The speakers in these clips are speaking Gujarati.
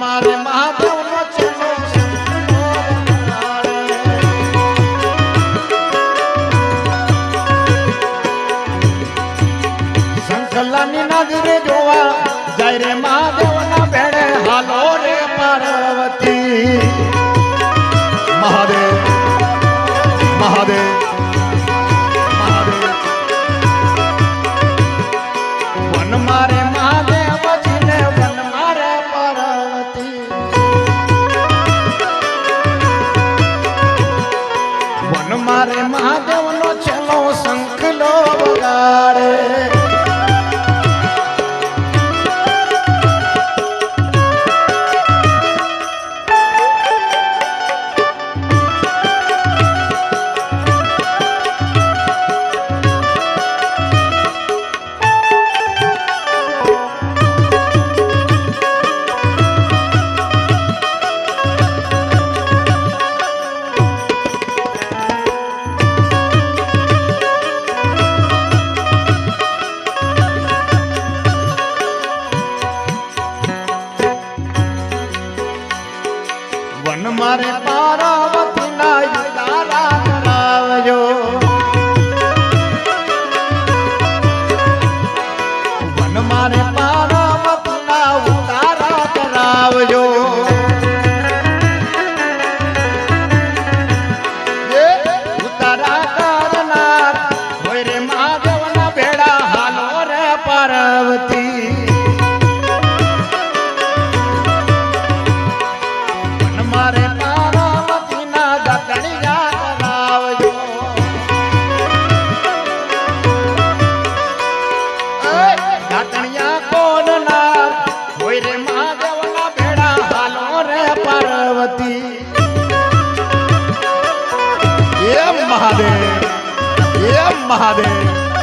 મારે મહાદેવ નો ચેલો કલાની ભેડે હાલો રે પાર્વતી. મહાદેવ তোমার महादेव।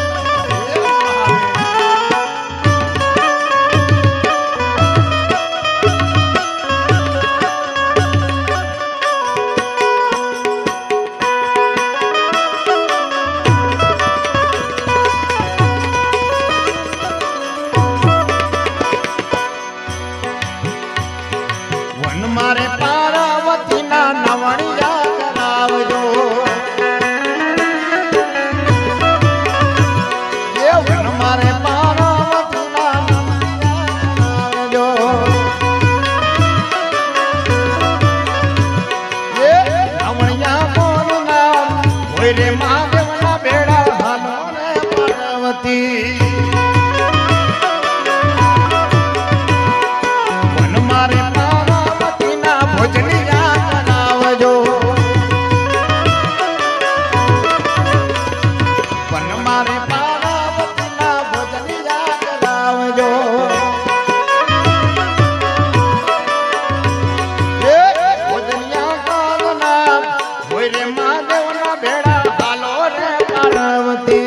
તારવતે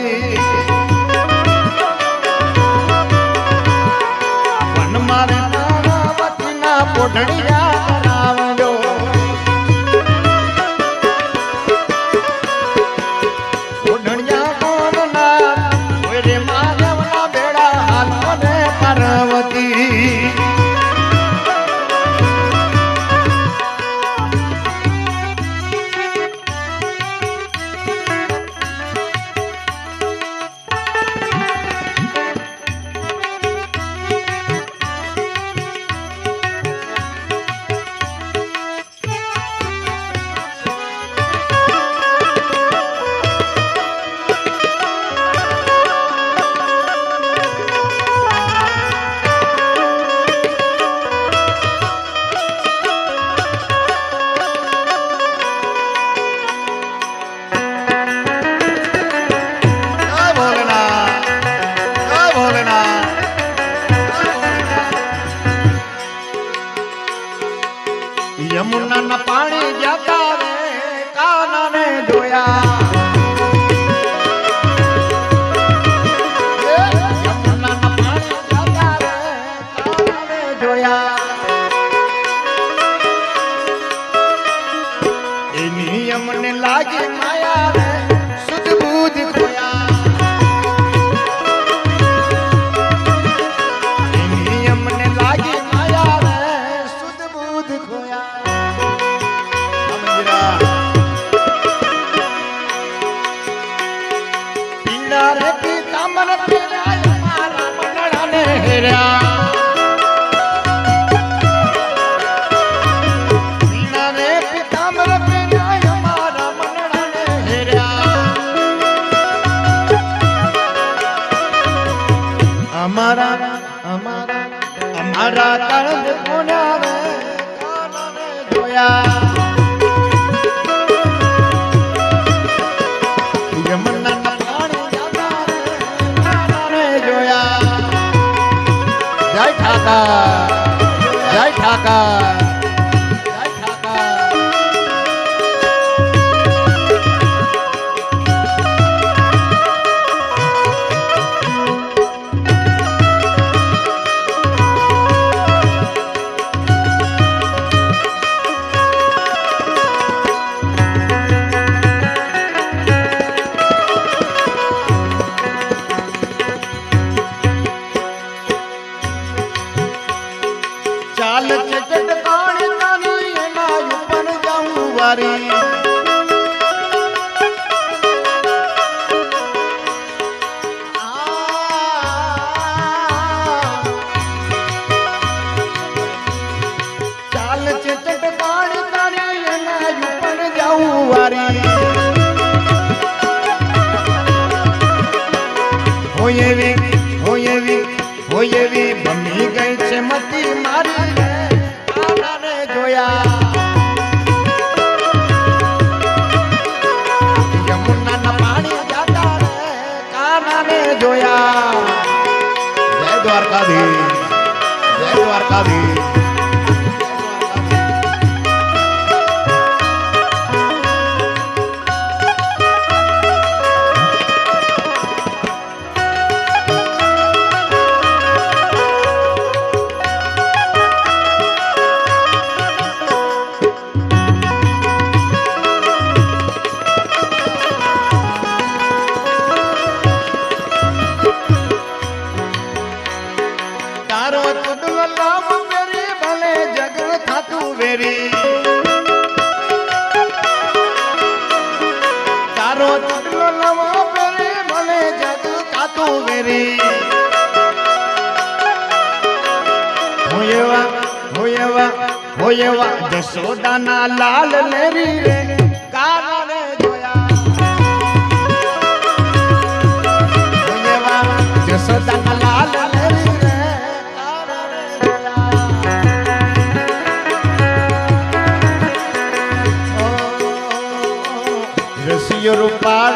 પણ મારે તારાવતીના પોઢણી তারে nadie દેવી હું એવા હું એવા હું એવા જશોદાના લાલ લેરી રે કારા રે જોયા હું એવા જશોદાના લાલ લેરી રે રસિયો રૂપાળ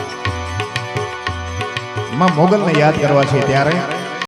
માં મોગલને યાદ કરવા છે ત્યારે